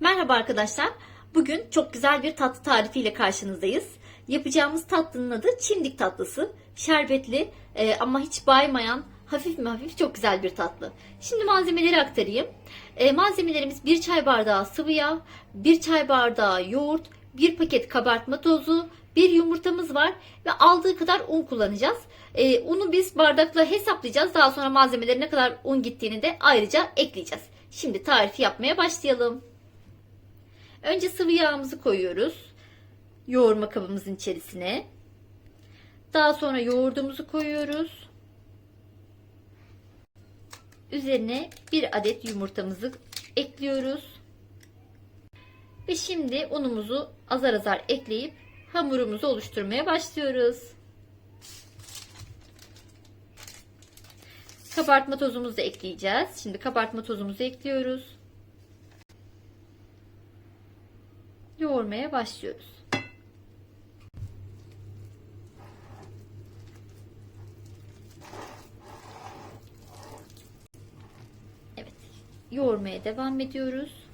Merhaba arkadaşlar. Bugün çok güzel bir tatlı tarifiyle karşınızdayız. Yapacağımız tatlının adı çimdik tatlısı. Şerbetli e, ama hiç baymayan, hafif mi hafif çok güzel bir tatlı. Şimdi malzemeleri aktarayım. E, malzemelerimiz 1 çay bardağı sıvı yağ, 1 çay bardağı yoğurt, 1 paket kabartma tozu, bir yumurtamız var ve aldığı kadar un kullanacağız. E, unu biz bardakla hesaplayacağız. Daha sonra malzemelere ne kadar un gittiğini de ayrıca ekleyeceğiz. Şimdi tarifi yapmaya başlayalım. Önce sıvı yağımızı koyuyoruz. Yoğurma kabımızın içerisine. Daha sonra yoğurdumuzu koyuyoruz. Üzerine bir adet yumurtamızı ekliyoruz. Ve şimdi unumuzu azar azar ekleyip hamurumuzu oluşturmaya başlıyoruz. Kabartma tozumuzu da ekleyeceğiz. Şimdi kabartma tozumuzu ekliyoruz. Yoğurmaya başlıyoruz. Evet. Yoğurmaya devam ediyoruz.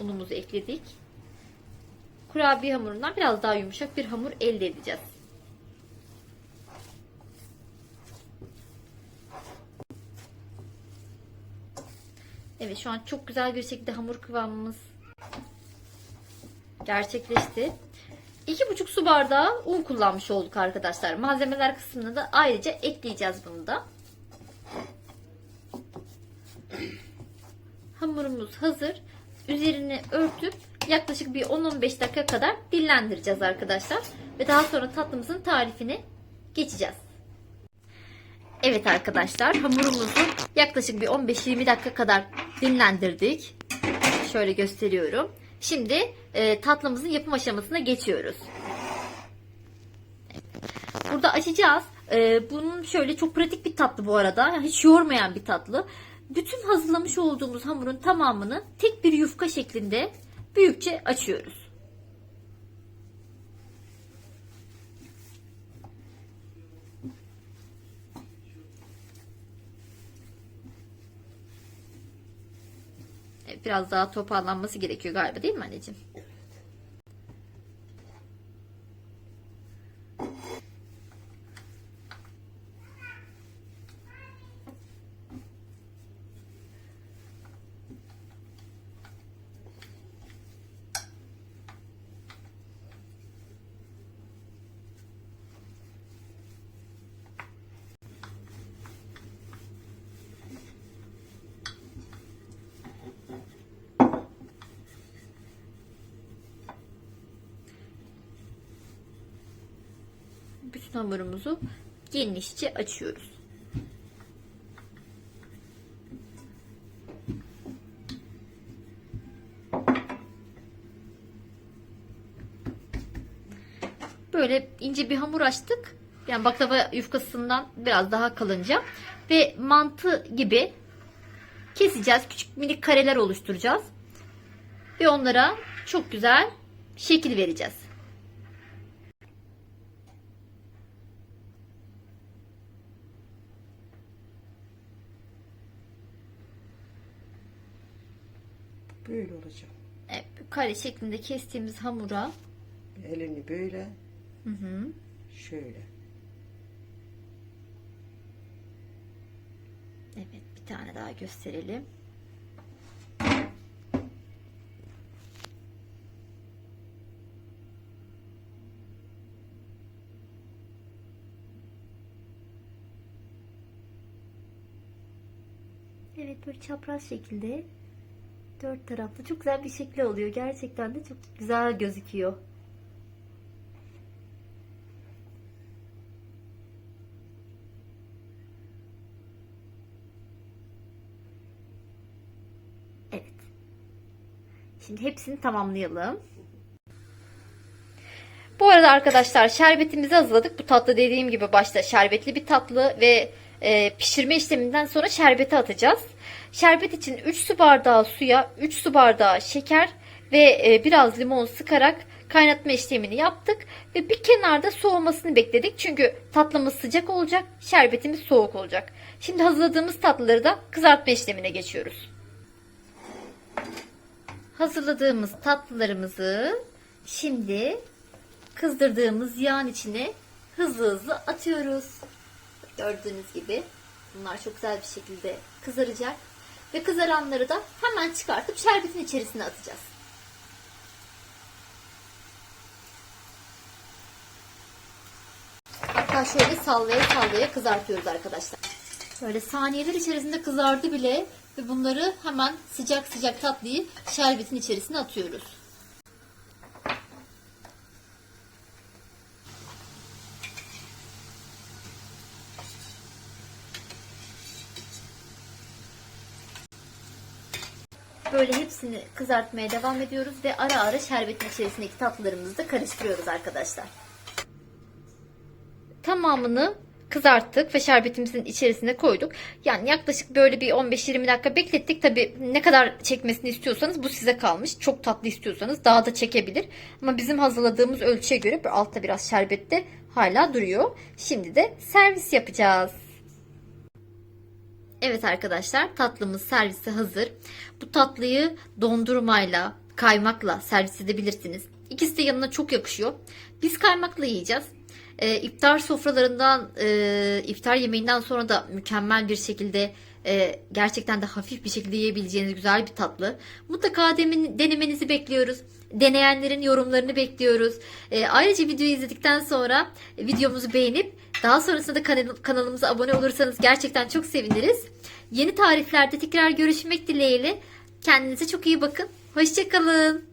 Unumuzu ekledik. Kurabiye hamurundan biraz daha yumuşak bir hamur elde edeceğiz. Evet şu an çok güzel bir şekilde hamur kıvamımız gerçekleşti. 2,5 su bardağı un kullanmış olduk arkadaşlar. Malzemeler kısmına da ayrıca ekleyeceğiz bunu da. Hamurumuz hazır. Üzerini örtüp yaklaşık bir 10-15 dakika kadar dinlendireceğiz arkadaşlar. Ve daha sonra tatlımızın tarifini geçeceğiz. Evet arkadaşlar hamurumuzu yaklaşık bir 15-20 dakika kadar dinlendirdik. Şöyle gösteriyorum. Şimdi e, tatlımızın yapım aşamasına geçiyoruz. Burada açacağız. E, bunun şöyle çok pratik bir tatlı bu arada. Hiç yormayan bir tatlı. Bütün hazırlamış olduğumuz hamurun tamamını tek bir yufka şeklinde büyükçe açıyoruz. Evet, Biraz daha toparlanması gerekiyor galiba değil mi anneciğim? Bütün hamurumuzu genişçe açıyoruz. Böyle ince bir hamur açtık. Yani baklava yufkasından biraz daha kalınca ve mantı gibi keseceğiz. Küçük minik kareler oluşturacağız. Ve onlara çok güzel şekil vereceğiz. Böyle olacak. Evet, kare şeklinde kestiğimiz hamura Elini böyle, hı hı, şöyle. evet bir tane daha gösterelim. Evet böyle çapraz şekilde dört taraflı çok güzel bir şekli oluyor. Gerçekten de çok güzel gözüküyor. Evet. Şimdi hepsini tamamlayalım. Bu arada arkadaşlar şerbetimizi hazırladık. Bu tatlı dediğim gibi başta şerbetli bir tatlı ve e, pişirme işleminden sonra şerbeti atacağız. Şerbet için 3 su bardağı suya 3 su bardağı şeker ve e, biraz limon sıkarak kaynatma işlemini yaptık ve bir kenarda soğumasını bekledik. Çünkü tatlımız sıcak olacak, şerbetimiz soğuk olacak. Şimdi hazırladığımız tatlıları da kızartma işlemine geçiyoruz. hazırladığımız tatlılarımızı şimdi kızdırdığımız yağın içine hızlı hızlı atıyoruz. Gördüğünüz gibi bunlar çok güzel bir şekilde kızaracak. Ve kızaranları da hemen çıkartıp şerbetin içerisine atacağız. Hatta şöyle sallaya sallaya kızartıyoruz arkadaşlar. Böyle saniyeler içerisinde kızardı bile ve bunları hemen sıcak sıcak tatlıyı şerbetin içerisine atıyoruz. Böyle hepsini kızartmaya devam ediyoruz ve ara ara şerbetin içerisindeki tatlılarımızı da karıştırıyoruz arkadaşlar. Tamamını kızarttık ve şerbetimizin içerisine koyduk. Yani yaklaşık böyle bir 15-20 dakika beklettik. Tabi ne kadar çekmesini istiyorsanız bu size kalmış. Çok tatlı istiyorsanız daha da çekebilir. Ama bizim hazırladığımız ölçüye göre altta biraz şerbette hala duruyor. Şimdi de servis yapacağız. Evet arkadaşlar tatlımız servise hazır. Bu tatlıyı dondurmayla, kaymakla servis edebilirsiniz. İkisi de yanına çok yakışıyor. Biz kaymakla yiyeceğiz. Ee, iftar sofralarından, e, iftar yemeğinden sonra da mükemmel bir şekilde e, gerçekten de hafif bir şekilde yiyebileceğiniz güzel bir tatlı. Mutlaka demin, denemenizi bekliyoruz. Deneyenlerin yorumlarını bekliyoruz. E, ayrıca videoyu izledikten sonra videomuzu beğenip daha sonrasında da kanal- kanalımıza abone olursanız gerçekten çok seviniriz. Yeni tariflerde tekrar görüşmek dileğiyle. Kendinize çok iyi bakın. Hoşçakalın.